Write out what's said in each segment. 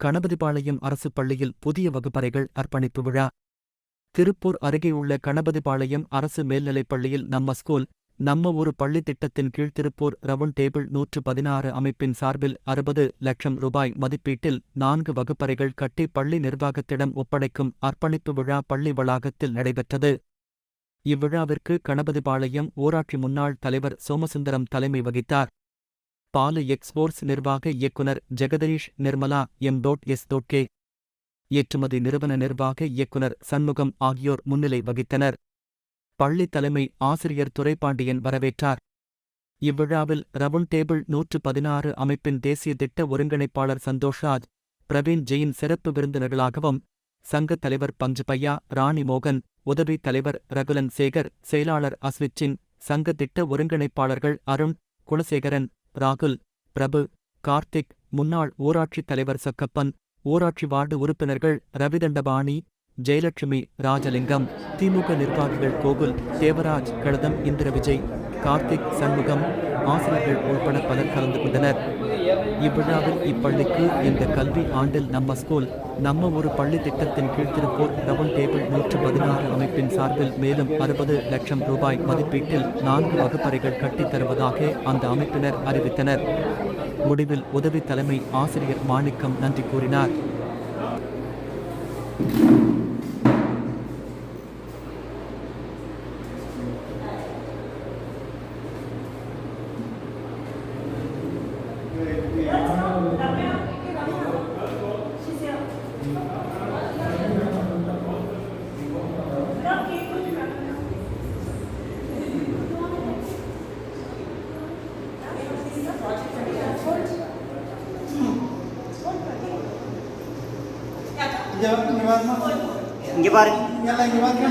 கணபதிபாளையம் அரசு பள்ளியில் புதிய வகுப்பறைகள் அர்ப்பணிப்பு விழா. திருப்பூர் அருகேயுள்ள கணபதிபாளையம் அரசு மேல்நிலைப் பள்ளியில் நம்ம ஸ்கூல் நம்ம ஒரு பள்ளி திட்டத்தின் கீழ் திருப்பூர் ரவுண்ட் டேபிள் நூற்று பதினாறு அமைப்பின் சார்பில் அறுபது லட்சம் ரூபாய் மதிப்பீட்டில் நான்கு வகுப்பறைகள் கட்டி பள்ளி நிர்வாகத்திடம் ஒப்படைக்கும் அர்ப்பணிப்பு விழா பள்ளி வளாகத்தில் நடைபெற்றது. இவ்விழாவிற்கு கணபதிபாளையம் ஊராட்சி முன்னாள் தலைவர் சோமசுந்தரம் தலைமை வகித்தார். பாலு எக்ஸ்போர்ட்ஸ் நிர்வாக இயக்குனர் Jagadeesh Nirmala M dot S dot K ஏற்றுமதி நிறுவன நிர்வாக இயக்குனர் சண்முகம் ஆகியோர் முன்னிலை வகித்தனர். பள்ளி தலைமை ஆசிரியர் துரைபாண்டியன் வரவேற்றார். இவ்விழாவில் ரவுண்ட் டேபிள் நூற்று பதினாறு அமைப்பின் தேசிய திட்ட ஒருங்கிணைப்பாளர் சந்தோஷ்ராஜ் பிரவீன் ஜெயின் சிறப்பு விருந்தினர்களாகவும் சங்கத் தலைவர் பஞ்சுபையா ராணி மோகன் உதவி தலைவர் ரகுலன் சேகர் செயலாளர் அஸ்விச்சின் சங்க திட்ட ஒருங்கிணைப்பாளர்கள் அருண் குலசேகரன் ராகுல் பிரபு கார்த்திக் முன்னாள் ஊராட்சித் தலைவர் சக்கப்பன் ஊராட்சி வார்டு உறுப்பினர்கள் ரவிதண்டபாணி ஜெயலட்சுமி ராஜலிங்கம் திமுக நிர்வாகிகள் கோகுல் தேவராஜ் கழதம் இந்திர விஜய் கார்த்திக் சண்முகம் ஆசிரியர்கள் உட்பட பலர் கலந்து கொண்டனர். இவ்விழாவில் இப்பள்ளிக்கு இந்த கல்வி ஆண்டில் நம்ம ஸ்கூல் நம்ம ஒரு பள்ளி திட்டத்தின் கீழ் திருப்பூர் டபுள் டேபிள் நூற்று பதினாறு அமைப்பின் சார்பில் மேலும் அறுபது லட்சம் ரூபாய் மதிப்பீட்டில் நான்கு வகுப்பறைகள் கட்டித் தருவதாக அந்த அமைப்பினர் அறிவித்தனர். முடிவில் உதவி தலைமை ஆசிரியர் மாணிக்கம் நன்றி கூறினார். இங்க வா- இங்க இங்கே பாருங்க எல்லாம் இங்க வாங்க.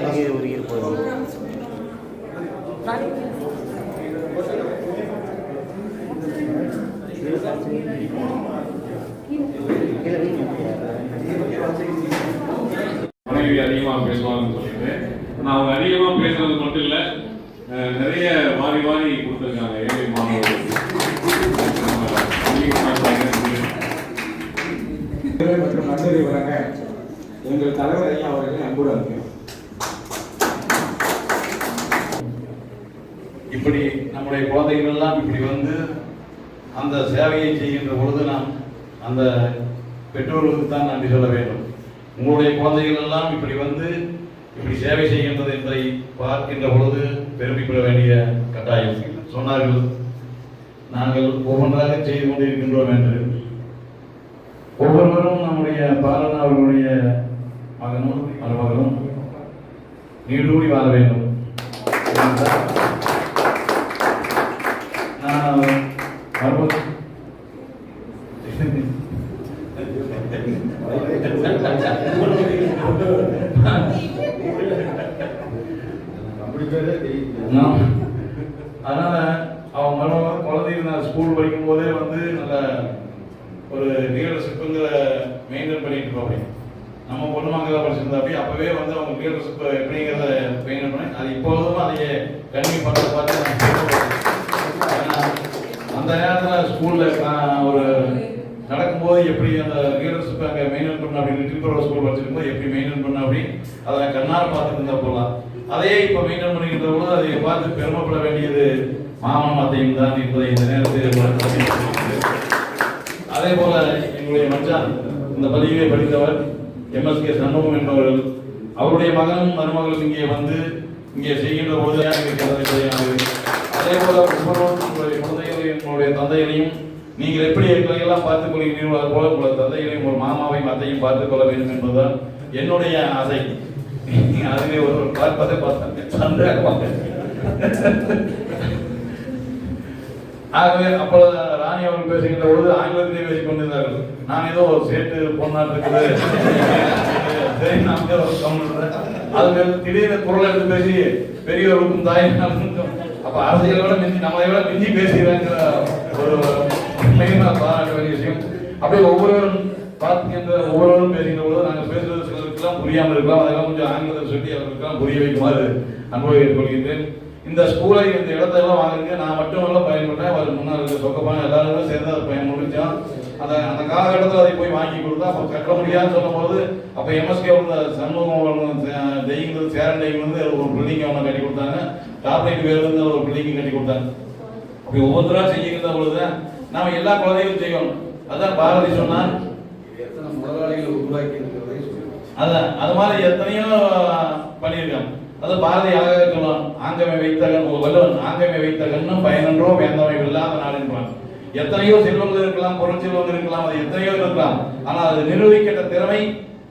இங்கே ஒரு ஈர் போதும் மனைவி அதிகமாக பேசுவாங்கன்னு சொல்லிட்டு நான் அவங்க அதிகமாக பேசுறது மட்டும் இல்லை நிறைய மாறி மாறி கொடுத்துருக்காங்க ஏழை மாணவர்களுக்கு அதிகமாக பேசுறாங்க. மற்றும் நன்றி வழங்க எங்கள் தலைவர் ஐயா அவர்களை அன்புடன் இப்படி நம்முடைய குழந்தைகள் எல்லாம் இப்படி வந்து அந்த சேவையை செய்கின்ற பொழுது நாம் அந்த பெற்றோர்களுக்கு தான் நன்றி சொல்ல வேண்டும். உங்களுடைய குழந்தைகள் எல்லாம் இப்படி வந்து இப்படி சேவை செய்கின்றது என்பதை பார்க்கின்ற பொழுது பெருமைப்பட வேண்டிய கட்டாயம். சொன்னார்கள் நாங்கள் ஒவ்வொன்றாக செய்து கொண்டிருக்கின்றோம் என்று. ஒவ்வொருவரும் நம்முடைய பாலன் அவர்களுடைய மகனும் மருமகளும் நீடூடி வாழ வேண்டும் ஏனென்றால் நான் மறுபடியும் நான் அதனால அவன் மருமகன் குழந்தைங்க நான் ஸ்கூல் படிக்கும் போதே வந்து நல்ல ஒரு லீடர்ஷிப்புங்கிற மெயின்டைன் பண்ணிட்டு இருப்பாங்க நம்ம பொண்ணு மங்க படிச்சிருந்தாப்பி அப்பவே வந்து அவங்க லீடர்ஷிப் எப்படிங்கிறத மெயின்டைன் பண்ணி அது இப்போதும் அதையே கண்டினியூ பண்ணுறத பார்த்து நான் பெருமைப்படுறேன். ஏன்னா, அந்த நேரத்தில் ஸ்கூலில் நான் ஒரு நடக்கும்போது எப்படி அந்த லீடர்ஷிப் அங்கே மெயின்டைன் பண்ண அப்படின்னு திருப்பூர் ஸ்கூல் படிச்சிருக்கும்போது எப்படி மெயின்டைன் பண்ண அப்படி அதை நான் கண்ணால் பார்த்துட்டு இருந்தா போகலாம் அதே இப்போ மெயின்டைன் பண்ணிக்கிற பொழுது அதை பார்த்து பெருமைப்பட வேண்டியது மாமன் மாத்தையும் தான் என்பதை இந்த நேரத்தில் அதே போல எங்களுடைய மச்சான் இந்த பள்ளியிலே படித்தவர் எம்எஸ்கே சண்முகம் என்பவர்கள். அவருடைய மகனும் மருமகளும் இங்கே வந்து இங்கே செய்கின்ற பொழுது அதே போல ஒவ்வொருவரும் என்னுடைய குழந்தைகளையும் என்னுடைய தந்தைகளையும் நீங்கள் எப்படி எங்களை எல்லாம் பார்த்துக் கொள்கிறீர்களோ அது போல உங்கள் தந்தைகளையும் ஒரு மாமாவையும் அத்தையும் பார்த்துக் கொள்ள வேண்டும் என்பதுதான் என்னுடைய ஆசை. அதுவே ஒரு பார்ப்பதை பார்த்தாங்க ஆகவே அப்பொழுது ராணி அவர்கள் பேசுகின்ற பொழுது ஆங்கிலத்திலே பேசிக் கொண்டிருந்தார்கள் நான் ஏதோ சேர்த்து பொண்ணாட்டு இருக்குது சரி நான் அது திடீர்னு குரல் எடுத்து பேசி பெரியவர்களுக்கும் தாய் அப்ப அரசியலோட விட மிஞ்சி நம்மளை விட மிஞ்சி பேசுகிறாங்க ஒரு மெயினாக பாராட்ட வேண்டிய விஷயம். அப்படியே ஒவ்வொருவரும் பார்க்கின்ற ஒவ்வொருவரும் பேசுகின்ற பொழுது நாங்கள் பேசுறது சிலருக்கெல்லாம் புரியாமல் இருக்கலாம். அதெல்லாம் கொஞ்சம் ஆங்கிலத்தில் சொல்லி அவர்களுக்கெல்லாம் புரிய வைக்குமாறு அனுபவித்துக் கொள்கின்றேன் இந்த ஸ்கூலை இந்த இடத்தெல்லாம் வாங்குறீங்க நான் மட்டும் எல்லாம் பயன்பட்டேன் அவர் முன்னாள் இருக்க சொக்கப்பான எல்லாருமே சேர்ந்து அதை பயன் முடிச்சோம் அந்த அந்த காலகட்டத்தில் அதை போய் வாங்கி கொடுத்தா அப்போ கட்ட முடியாதுன்னு சொல்லும்போது அப்போ எம்எஸ்கே வந்து சண்முகம் தெய்வங்கள் சேரன் தெய்வம் வந்து ஒரு பில்டிங் அவனை கட்டி கொடுத்தாங்க. டாப் லைட் வேறு வந்து ஒரு பில்டிங் கட்டி கொடுத்தாங்க அப்படி ஒவ்வொருத்தராக செய்கின்ற பொழுது நாம எல்லா குழந்தைகளும் செய்யணும் அதான் பாரதி சொன்னான் எத்தனை முதலாளிகள் உருவாக்கி இருக்கிறதை அதான் அது மாதிரி எத்தனையோ பண்ணியிருக்காங்க. அது பாரதி அழகாக சொல்லுவான் ஆங்கமை வைத்த கண் ஒரு வல்லவன் ஆங்கமை வைத்த கண்ணும் பயனன்றோ வேந்தமை இல்லாத நாடுன்றான் எத்தனையோ செல்வங்கள் இருக்கலாம் பொருள் செல்வங்கள் இருக்கலாம் அது எத்தனையோ இருக்கலாம். ஆனால் அது நிரூபிக்கின்ற திறமை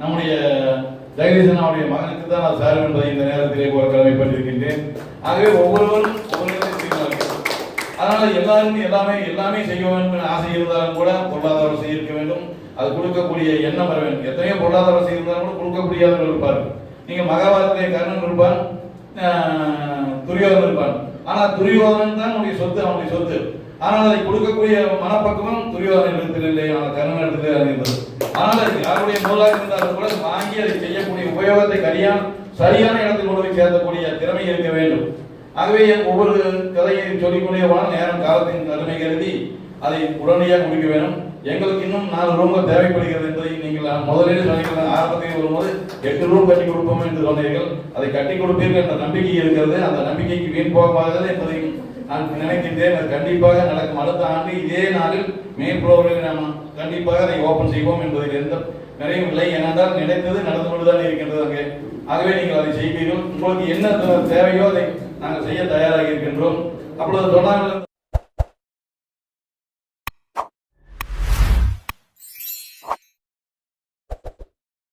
நம்முடைய ஜெகதீசன் அவருடைய மகனுக்கு தான் அது சாரும் என்பதை இந்த நேரத்திலே ஒரு கடமைப்பட்டிருக்கின்றேன். ஆகவே ஒவ்வொருவரும் செய்வார்கள் அதனால எல்லாருமே எல்லாமே எல்லாமே செய்ய வேண்டும் ஆசை இருந்தாலும் கூட பொருளாதார வசதி இருக்க வேண்டும். அது கொடுக்கக்கூடிய எண்ணம் வர வேண்டும். எத்தனையோ பொருளாதார வசதி இருந்தாலும் கூட கொடுக்கக்கூடியவர்கள் இருப்பார்கள். நீங்க மகாபாரதத்தை கர்ணன் இருப்பான் துரியோதன் இருப்பான். ஆனால் துரியோதனன் தான் அவனுடைய சொத்து அவனுடைய சொத்து. ஆனால் அதை கொடுக்கக்கூடிய மனப்பக்குவம் துரியோதன இடத்தில் இல்லை ஆனால் கர்ணன் இடத்திலே அறிந்தது ஆனால் அது யாருடைய முதலாக இருந்தாலும் கூட வாங்கி அதை செய்யக்கூடிய உபயோகத்தை கரியான் சரியான இடத்தில் கொண்டு போய் சேர்க்கக்கூடிய திறமை இருக்க வேண்டும். ஆகவே என் ஒவ்வொரு கதையையும் சொல்லிக்கொண்டே போனால் நேரம் காலத்தின் அருமை கருதி அதை உடனடியாக முடிக்க வேண்டும். எங்களுக்கு இன்னும் நாலு ரூம் தேவைப்படுகிறது என்பதை நீங்கள் முதலில் சொன்னீங்க ஆரம்பத்தில் வரும்போது எட்டு ரூம் கட்டி கொடுப்போம் என்று சொன்னீர்கள். அதை கட்டி கொடுப்பீர்கள் என்ற நம்பிக்கை இருக்கிறது. அந்த நம்பிக்கைக்கு வீண் போகாது என்பதையும் நான் நினைக்கின்றேன். அது கண்டிப்பாக நடக்கும். அடுத்த ஆண்டு இதே நாளில் மே புரோகிராமில் நாம் கண்டிப்பாக அதை ஓபன் செய்வோம் என்பதில் எந்த நிறையும் இல்லை. ஏனென்றால் நினைத்தது நடந்து கொண்டுதான் இருக்கின்றது அங்கே. ஆகவே நீங்கள் அதை செய்வீர்கள். உங்களுக்கு என்ன தேவையோ அதை நாங்கள் செய்ய தயாராக இருக்கின்றோம். அப்பொழுது சொன்னார்கள்